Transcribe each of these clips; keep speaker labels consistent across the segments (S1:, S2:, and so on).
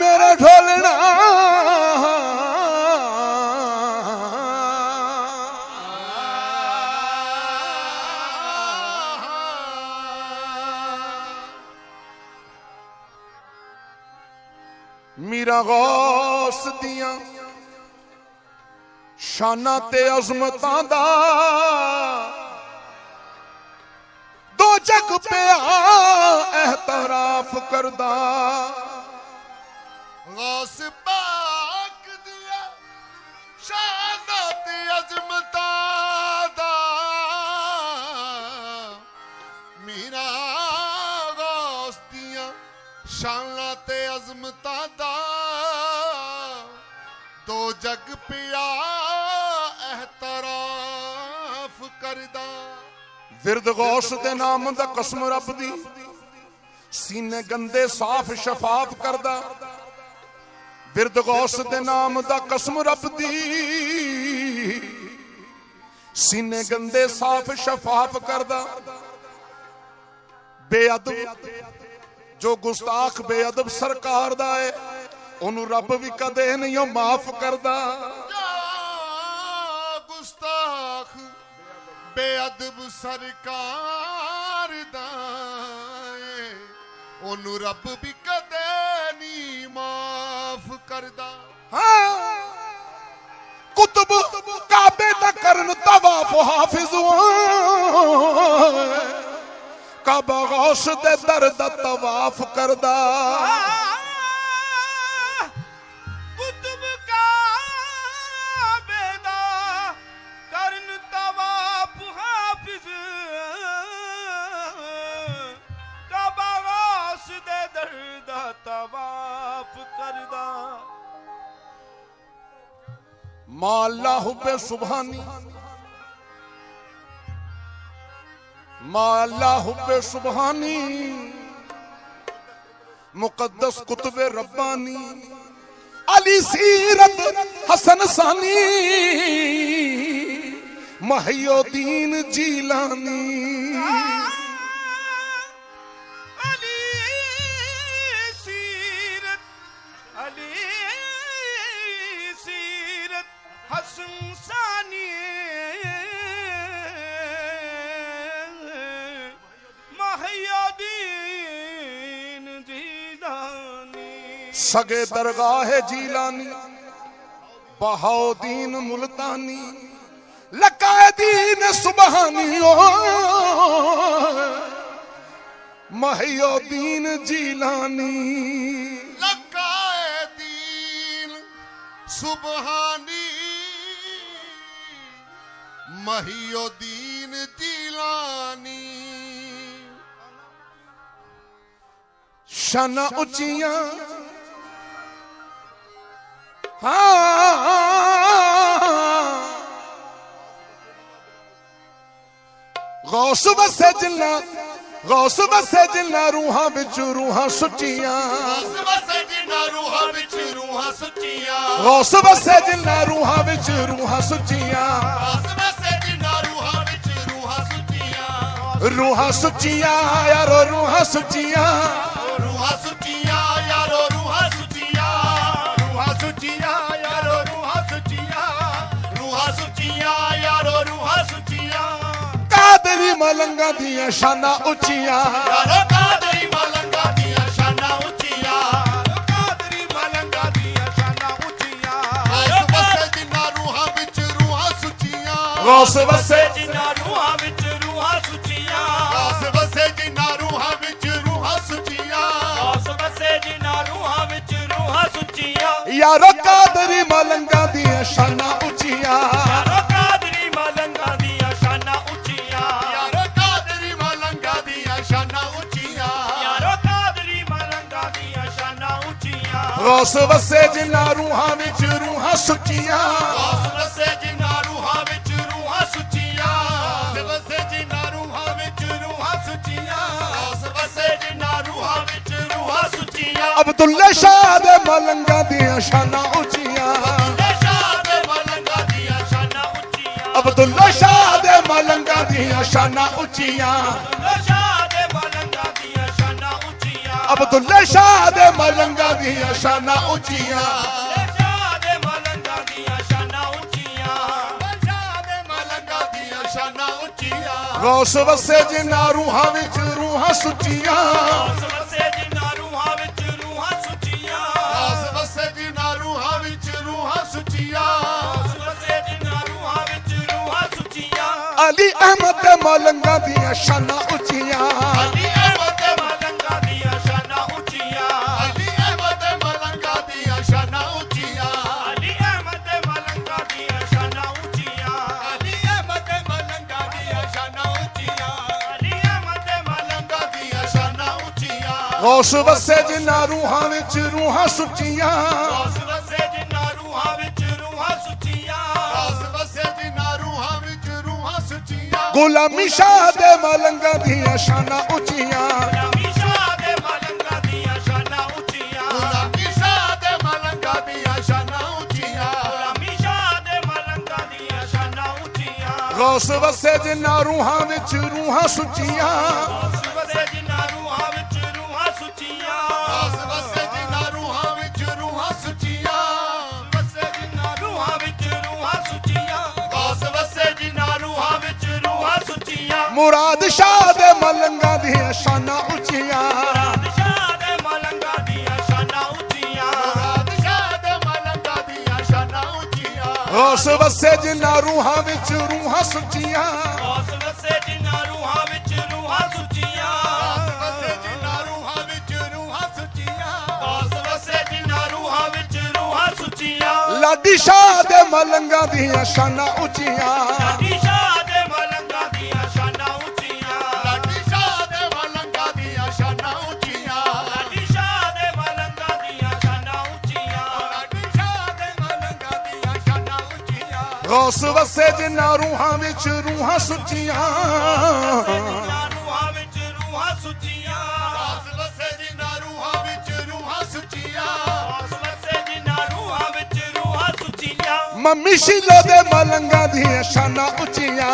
S1: ਮੇਰਾ ਢੋਲਣਾ ਮੀਰਾ ਗੌਸ ਦੀਆਂ ਸ਼ਾਨਾਂ ਤੇ ਅਜ਼ਮਤਾਂ ਦਾ ਦੋ ਜਗ ਪਿਆ ਇਹਤਰਾਫ ਕਰਦਾ।
S2: ਗੌਸ ਪਾਕ ਦੀਆਂ ਸ਼ਾਨਾਂ ਤੇ ਅਜ਼ਮਤਾਂ ਦਾ ਮੀਰਾ ਗੌਸ ਦੀਆਂ ਸ਼ਾਨਾਂ ਤੇ ਅਜ਼ਮਤਾਂ ਦਾ ਦੋ ਜਗ ਪਿਆ ਇਹਤਰਾਫ ਕਰਦਾ।
S1: ਵਿਰਦ ਗੌਸ ਦੇ ਨਾਮ ਦਾ ਕਸਮ ਰੱਬ ਦੀ। ਸੀਨੇ ਗੰਦੇ ਸਾਫ਼ ਸ਼ਫਾਫ ਕਰਦਾ। ਬਿਰਦ ਗੌਸ ਦੇ ਨਾਮ ਦਾ ਕਸਮ ਰੱਬ ਦੀ। ਸੀਨੇ ਗੰਦੇ ਸਾਫ਼ ਸ਼ਫਾਫ ਕਰਦਾ। ਬੇਅਦਬ, ਜੋ ਗੁਸਤਾਖ ਬੇਅਦਬ ਸਰਕਾਰ ਦਾ ਹੈ ਉਹਨੂੰ ਰੱਬ ਵੀ ਕਦੇ ਨਹੀਂ, ਉਹ ਮਾਫ ਕਰਦਾ।
S2: ਗੁਸਤਾਖ ਬੇਅਦਬ ਸਰਕਾਰ ਦਾ ਉਹਨੂੰ ਰੱਬ ਵੀ ਕਰਦਾ।
S1: ਹਾਂ। ਕੁਤਬ ਕਾਬੇ ਦਾ ਕਰਨ ਤਵਾਫ ਹਾਫਿਜ਼ ਕਾਬਾ ਗੌਸ ਦੇ ਦਰ ਦਾ ਤਵਾਫ ਕਰਦਾ। ਮਾ ਅੱਲਾ ਹੁਬੇ ਸੁਬਹਾਨੀ ਮਾ ਹੁਬੇ ਸੁਬਹਾਨੀ ਮੁਕੱਦਸ ਕੁਤਬ ਰੱਬਾਨੀ। ਅਲੀ ਸੀਰਤ ਹਸਨ ਸਾਨੀ। ਮਹਿਯੁਦੀਨ ਜੀਲਾਨੀ।
S3: ਜੀਲਾਨੀ
S1: ਸਗੇ ਦਰਗਾਹ ਜੀਲਾਨੀ ਬਹਾਉਦੀਨ ਮੁਲਤਾਨੀ ਲਕਾਇਦੀਨ ਸੁਬਹਾਨੀ ਓ ਮਹਿਯੁਦੀਨ ਜੀਲਾਨੀ।
S2: ਲਕਾਏ ਦੀਨ ਸੁਬਹਾਨੀ ਮਹੀਉਦੀਨ
S1: ਗੌਸ ਵਸੇ ਜਿੰਨਾ ਗੌਸ ਵਸੇ ਜਿੰਨਾ ਰੂਹਾਂ ਵਿੱਚ ਰੂਹਾਂ ਸੁੱਚੀਆਂ।
S2: ਉਸ ਵਸੇ ਜਿਨ੍ਹਾਂ ਰੂਹਾਂ ਵਿੱਚ ਰੂਹਾਂ ਸੁੱਚੀਆਂ।
S1: ਗੌਸ ਵਸੇ ਜਿੰਨਾ ਰੂਹਾਂ ਵਿੱਚ ਰੂਹਾਂ ਸੁੱਚੀਆਂ।
S2: ਉਸ ਵਸੇ ਜਿਨ੍ਹਾਂ ਰੂਹਾਂ ਵਿੱਚ ਰੂਹਾਂ ਸੁੱਚੀਆਂ।
S1: ਰੂਹਾਂ ਸੁੱਚੀਆਂ ਯਾਰੋ ਰੂਹਾਂ ਸੁੱਚੀਆਂ। ਮਲੰਗਾਂ ਦੀਆਂ ਸ਼ਾਨਾਂ ਉੱਚੀਆਂ।
S2: ਯਾਰੋ ਕਾਦਰੀ ਮਲੰਗਾ ਦੀਆਂ ਸ਼ਾਨਾਂ ਉੱਚੀਆਂ।
S3: ਕਾਦਰੀ ਮਲੰਗਾ ਦੀਆਂ ਸ਼ਾਨਾਂ ਉੱਚੀਆਂ।
S2: ਉਸ ਵਸੇ ਜਿਨ੍ਹਾਂ ਰੂਹਾਂ ਵਿੱਚ ਰੂਹਾਂ ਸੁੱਚੀਆਂ।
S1: ਗੌਸ ਵਸੇ
S3: ਜਿਨ੍ਹਾਂ ਰੂਹਾਂ ਵਿੱਚ ਰੂਹਾਂ ਸੁੱਚੀਆਂ।
S2: ਉਸ ਵਸੇ ਜਿਨ੍ਹਾਂ ਰੂਹਾਂ ਵਿੱਚ ਰੂਹਾਂ ਸੁੱਚੀਆਂ।
S3: ਉਸ ਵਸੇ ਜਿਨ੍ਹਾਂ ਰੂਹਾਂ ਵਿੱਚ ਰੂਹਾਂ ਸੁੱਚੀਆਂ।
S1: ਯਾਰੋ ਕਾਦਰੀ ਗੌਸ ਵਸੇ ਜਿਨ੍ਹਾਂ ਰੂਹਾਂ ਵਿੱਚ ਰੂਹਾਂ ਸੁੱਚੀਆਂ।
S2: ਉਸ ਵਸੇ ਜਿਨ੍ਹਾਂ ਰੂਹਾਂ ਵਿੱਚ ਰੂਹਾਂ ਸੁੱਚੀਆਂ। ਵਸੇ ਜਿਨ੍ਹਾਂ ਰੂਹਾਂ ਵਿੱਚ ਰੂਹਾਂ ਸੁੱਚੀਆਂ। ਉਸ ਵਸੇ ਜਿਨ੍ਹਾਂ ਰੂਹਾਂ ਵਿੱਚ ਰੂਹਾਂ ਸੁੱਚੀਆਂ।
S1: ਅਬਦੁੱਲੇ ਸ਼ਾਹ ਦੇ ਮਲੰਗਾਂ ਦੀਆਂ ਸ਼ਾਨਾਂ ਉੱਚੀਆਂ।
S2: ਸ਼ਾਹ ਦੇ ਮਲੰਗਾ ਦੀਆਂ ਸ਼ਾਨਾਂ
S3: ਉੱਚੀਆਂ।
S1: ਅਬਦੁੱਲਾ ਸ਼ਾਹ ਦੇ ਮਲੰਗਾਂ ਦੀਆਂ ਸ਼ਾਨਾਂ ਉੱਚੀਆਂ। ਅਬਦੁੱਲਾ ਸ਼ਾਹ ਦੇ ਦੀਆਂ ਸ਼ਾਨਾਂ ਉੱਚੀਆਂ।
S3: ਦੇ ਮਲੰਗਾ ਦੀਆਂ ਸ਼ਾਨਾਂ ਉੱਚੀਆਂ।
S2: ਸ਼ਾਹ ਦੇ ਮਲੰਗਾ ਦੀਆਂ ਰੂਹਾਂ ਵਿੱਚ ਰੂਹਾਂ ਸੁੱਚੀਆਂ।
S1: ਗੌਸ ਵਸੇ ਜਿਨਾਂ ਰੂਹਾਂ ਵਿੱਚ ਰੂਹਾਂ ਸੁੱਚੀਆਂ।
S3: ਗੌਸ ਵਸੇ ਜਿਨਾਂ ਰੂਹਾਂ ਵਿੱਚ ਰੂਹਾਂ ਸੁੱਚੀਆਂ।
S2: ਗੌਸ ਵਸੇ
S1: ਜਿਨਾਂ ਰੂਹਾਂ ਵਿੱਚ ਰੂਹਾਂ ਸੁੱਚੀਆਂ।
S2: ਅਲੀ ਅਹਿਮਦ
S1: ਗੌਸ ਵਸੇ ਜਿਨ੍ਹਾਂ ਰੂਹਾਂ ਵਿੱਚ ਰੂਹਾਂ ਸੁੱਚੀਆਂ।
S3: ਉਸ ਵਸੇ ਜਿਨ੍ਹਾਂ ਰੂਹਾਂ ਵਿੱਚ ਰੂਹਾਂ ਸੁੱਚੀਆਂ।
S2: ਦਾਸ ਵਸੇ ਜਿਨ੍ਹਾਂ ਰੂਹਾਂ ਵਿੱਚ ਰੂਹਾਂ ਸੁੱਚੀਆਂ।
S1: ਗੁਲਾਮੀ ਸ਼ਾਹ ਦੇ ਮਲੰਗਾ ਦੀਆਂ ਸ਼ਾਨਾਂ ਉੱਚੀਆਂ।
S3: ਗੁਲਾਮੀ ਸ਼ਾਹ ਦੇ ਮਲੰਗਾ ਦੀਆਂ ਸ਼ਾਨਾਂ ਉੱਚੀਆਂ।
S2: ਗੁਲਾਮੀ ਸ਼ਾਹ ਦੇ ਮਲੰਗਾ ਦੀਆਂ ਸ਼ਾਨਾਂ ਉੱਚੀਆਂ।
S3: ਗੁਲਾਮੀ ਸ਼ਾਹ ਦੇ ਮਲੰਗਾ ਦੀਆਂ ਸ਼ਾਨਾਂ ਉੱਚੀਆਂ।
S1: ਗੌਸ ਵਸੇ ਜਿਨ੍ਹਾਂ ਰੂਹਾਂ ਵਿੱਚ ਰੂਹਾਂ ਸੁੱਚੀਆਂ। ਮੁਰਾਦ ਸ਼ਾਹ ਦੇ ਮਲੰਗਾ ਦੀਆਂ ਸ਼ਾਨਾਂ ਉੱਚੀਆਂ।
S3: ਮੁਰਾਦ ਸ਼ਾਹ ਦੇ ਮਲੰਗਾ ਦੀਆਂ ਸ਼ਾਨਾਂ ਉੱਚੀਆਂ।
S2: ਰਾਤ ਸ਼ਾਹ ਦੇ ਮਲੰਗਾ ਦੀਆਂ ਸ਼ਾਨਾਂ ਉੱਚੀਆਂ।
S1: ਗੌਸ ਵਸੇ ਜਿਨ੍ਹਾਂ ਰੂਹਾਂ ਵਿੱਚ ਰੂਹਾਂ ਸੁੱਚੀਆਂ।
S3: ਉਸ ਵਸੇ ਜਿਨ੍ਹਾਂ ਰੂਹਾਂ ਵਿੱਚ ਰੂਹਾਂ ਸੁੱਚੀਆਂ।
S2: ਦਾਸ ਵਸੇ ਜਿਨ੍ਹਾਂ ਰੂਹਾਂ ਵਿੱਚ ਰੂਹਾਂ ਸੁੱਚੀਆਂ।
S3: ਉਸ ਵਸੇ ਜਿਨ੍ਹਾਂ ਰੂਹਾਂ ਵਿੱਚ ਰੂਹਾਂ ਸੁੱਚੀਆਂ।
S1: ਲਾਡੀ ਸ਼ਾਹ ਦੇ ਮਲੰਗਾ ਦੀਆਂ ਸ਼ਾਨਾਂ ਉੱਚੀਆਂ।
S3: ਲਾਡੀ
S1: ਗੌਸ ਵਸੇ ਜਿਨ੍ਹਾਂ ਰੂਹਾਂ ਵਿੱਚ ਰੂਹਾਂ ਸੁੱਚੀਆਂ।
S3: ਜਿਨ੍ਹਾਂ ਰੂਹਾਂ ਵਿੱਚ ਰੂਹਾਂ ਸੁੱਚੀਆਂ
S2: ਦਾਸ ਵਸੇ ਜਿਨ੍ਹਾਂ ਰੂਹਾਂ ਵਿੱਚ ਰੂਹਾਂ ਸੁੱਚੀਆਂ।
S3: ਉਸ ਵਸੇ ਜਿਨ੍ਹਾਂ ਰੂਹਾਂ ਵਿੱਚ ਰੂਹਾਂ ਸੁੱਚੀਆਂ।
S1: ਮੰਮੀ ਸ਼ੀਲੋ ਦੇ ਮਲੰਗਾ ਦੀਆਂ ਸ਼ਾਨਾਂ ਉੱਚੀਆਂ।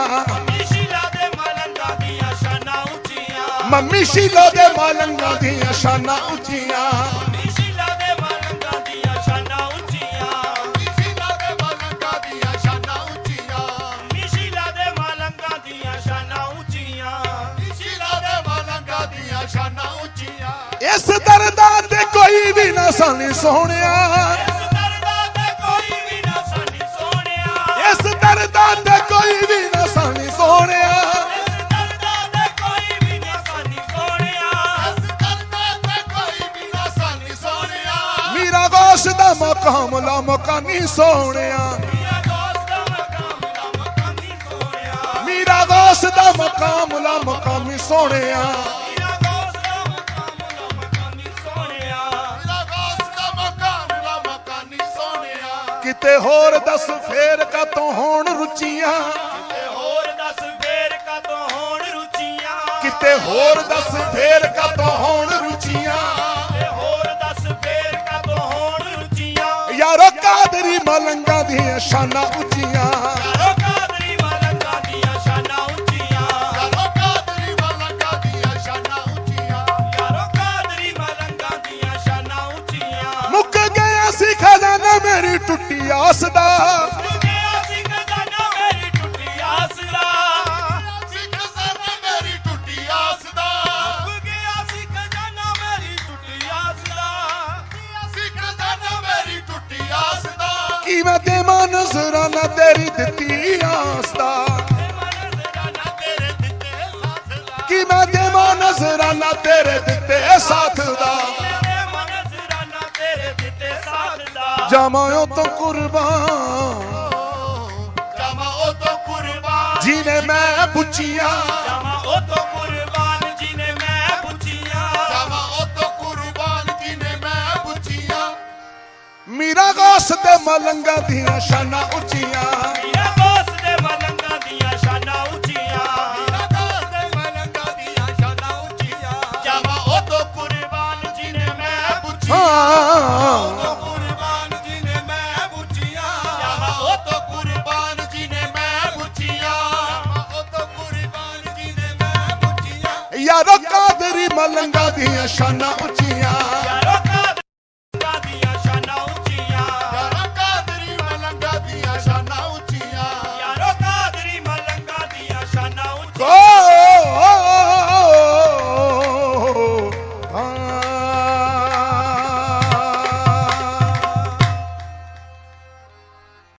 S3: ਸ਼ੀਲਾ ਦੇ ਮਲੰਗਾ ਦੀਆਂ ਸ਼ਾਨਾਂ ਉੱਚੀਆਂ।
S1: ਮੰਮੀ ਸ਼ੀਲੋ ਦੇ ਮਲੰਗਾ ਦੀਆਂ ਸ਼ਾਨਾਂ ਉੱਚੀਆਂ। ਕੋਈ ਵੀ ਨਾ ਸਾਨੀ ਸੋਹਣਿਆ।
S3: ਇਸ ਦਰਦਾ ਤੇ ਕੋਈ ਵੀ ਨਾ ਸਾਨੀ ਸੋਹਣਿਆ।
S1: ਦਰਦਾਂ ਤੇ ਕੋਈ ਵੀ ਨਾ ਸਾਨੀ ਸੋਹਣਿਆ
S3: ਇਸ ਦਰਦਾ
S1: ਮੀਰਾ ਗੌਸ ਦਾ ਮਕਾਮ ਲਾ ਮਕਾਨੀ ਸੋਹਣਿਆ।
S3: ਮੇਰਾ ਦੋਸਤ ਦਾ
S1: ਮੀਰਾ ਗੌਸ ਦਾ ਮਕਾਮ ਲਾ ਮਕਾਮੀ ਸੋਹਣਿਆ। ਕਿਤੇ ਹੋਰ ਦੱਸ ਫੇਰ ਕਤੋਂ ਹੋਣ ਰੁਚੀਆਂ?
S3: ਤੇ ਹੋਰ ਦੱਸ ਫੇਰ ਕਦੋਂ ਹੋਣ ਰੁਚੀਆਂ?
S1: ਕਿਤੇ ਹੋਰ ਦੱਸ ਫੇਰ ਕਤੋਂ ਹੋਣ ਰੁਚੀਆਂ?
S3: ਤੇ ਹੋਰ ਦੱਸ ਫੇਰ ਕਦੋਂ ਹੋਣ ਰੁਚੀਆਂ?
S1: ਯਾਰੋ ਕਾਦਰੀ ਮਲੰਗਾ ਦੀਆਂ ਸ਼ਾਨਾਂ ਉੱਚੀਆਂ। ਦਾ ਕੀ ਮੈਂ ਤੇ ਨਜ਼ਰਾਨਾ ਤੇਰੀ ਦਿੱਤੀ ਆਸ
S2: ਤੇਰੇ ਦਿੱਤੇ ਸਾਥ ਦਾ
S1: ਕੀ ਮੈਂ ਦੇਵਾਂ ਨਜ਼ਰਾਨਾ ਤੇਰੇ ਦਿੱਤੇ ਸਾਥ ਤੋਂ ਕੁਰਬਾਨ
S2: ਜਮਾ ਉਹ ਤੋਂ ਕੁਰਬਾਨ
S1: ਜਿਹਨੇ ਮੈਂ ਪੁੱਛੀਆਂ
S3: ਜਾਵਾਂ ਉਹ ਤੋਂ ਕੁਰਬਾਨ ਜਿਨੇ ਮੈਂ ਪੁੱਛੀਆਂ
S2: ਉਹ ਤੋਂ ਕੁਰਬਾਨ ਜਿਹਨੇ ਮੈਂ ਪੁੱਛੀਆਂ
S1: ਮੀਰਾ ਗੌਸ ਤੇ ਮਲੰਗਾ ਦੀਆਂ ਸ਼ਾਨਾਂ ਉੱਚੀਆਂ